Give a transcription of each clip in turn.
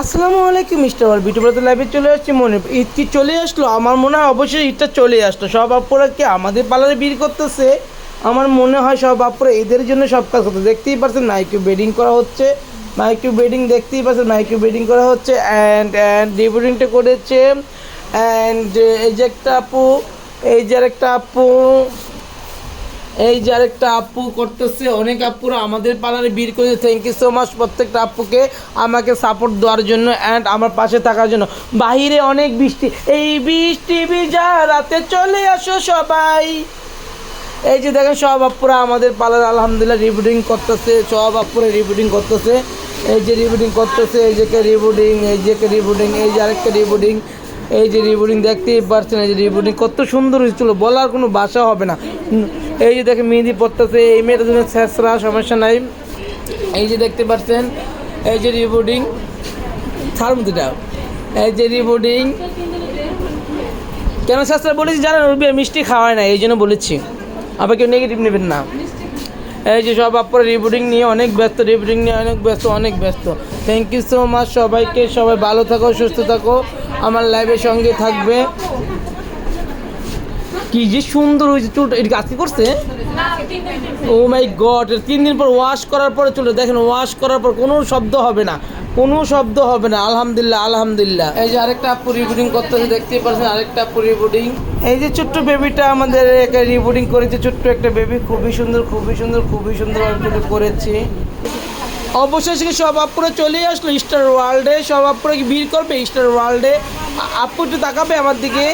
আসসালামু আলাইকুম মিস্টার ওয়াল B2 brother লাইভে চলে আসছে, মনে ঈদ কি চলে আসলো? আমার মনে হয় অবশ্যই ঈদটা চলে আসলো। সব আপুরা কি আমাদের পার্লারে ভিড় করতেছে? আমার মনে হয় সব আপুরা এদের জন্য সব কাজ করতে দেখতেই পারছেন মাইকিউ বেডিং করা হচ্ছে। মাইকিউ বেডিং দেখতেই পারছেন মাইকিউ বেডিং করা হচ্ছে। অ্যান্ড অ্যান্ড ডিবোডিংটা করেছে। অ্যান্ড এই যে একটা আপু, এই যে একটা আপু এই যে আরেকটা আপু করতেছে, অনেক আপুরা আমাদের পার্লারে ভিড় করেছে থ্যাংক ইউ সো মাচ প্রত্যেকটা আপুকে আমাকে সাপোর্ট দেওয়ার জন্য অ্যান্ড আমার পাশে থাকার জন্য। বাহিরে অনেক বৃষ্টি, এই বৃষ্টি ভিজা রাতে চলে আসো সবাই। এই যে দেখেন, সব আপুরা আমাদের পার্লার আলহামদুলিল্লাহ রিবুডিং করতেছে, সব আপুরা রিবুডিং করতেছে। এই যে রিবুডিং করতেছে, এই যে কে এই যে কে এই যে আরেকটা রিবুডিং এই যে রিবুডিং দেখতেই পারছেন, এই যে রিবুডিং কত সুন্দর হয়েছিল, বলার কোনো ভাষা হবে না। এই যে দেখেন মেহেদি পড়তেছে এই মেয়েটার জন্য শেষরা সমস্যা নাই। এই যে দেখতে পাচ্ছেন, এই যে রিবুডিং ছাড় মধ্যেটা এই যে রিবুডিং কেন শাস্ত্র বলেছি, জানেন রুবি মিষ্টি খাওয়ায় না, এই জন্য বলেছি। আবার কেউ নেগেটিভ নেবেন না। এই যে সব আপনার রিবুটিং নিয়ে অনেক ব্যস্ত রিবুটিং নিয়ে অনেক ব্যস্ত অনেক ব্যস্ত। থ্যাংক ইউ সো মাচ সবাইকে, সবাই ভালো থাকো, সুস্থ থাকো। আমার লাইভের সঙ্গে থাকবে। কি যে সুন্দর হয়েছে চুলটা এটা কি আজকে করছে? ও মাই গড তিন দিন পর ওয়াশ করার পরে চলে দেখেন ওয়াশ করার পর কোনো শব্দ হবে না কোনো শব্দ হবে না আলহামদুলিল্লাহ আলহামদুলিল্লাহ। এই যে আরেকটা আপু রিবুটিং করতেছে দেখতেই পাচ্ছেন আরেকটা আপু রিবুটিং এই যে ছোট্ট বেবিটা আমাদের একটা রিবুটিং করেছে ছোট্ট একটা বেবি খুবই সুন্দর খুবই সুন্দর খুবই সুন্দর করেছি। অবশেষে সব আপুরা চলে আসলো স্টার ওয়ার্ল্ডে সব আপুরা কি ভিড় করবে স্টার ওয়ার্ল্ডে আপু একটু তাকাবে আমার দিকে।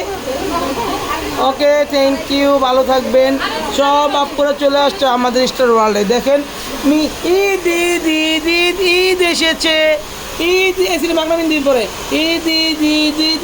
ওকে থ্যাংক ইউ ভালো থাকবেন। সব আপ করে চলে আসছে আমাদের স্টার ওয়ার্ল্ডে দেখেন, মি, ঈদ ঈদ ঈদ ঈদ ঈদ এসেছে। ঈদ এসেছে বাংলা দিন পরে। ঈদ ঈদ ঈদ ঈদ।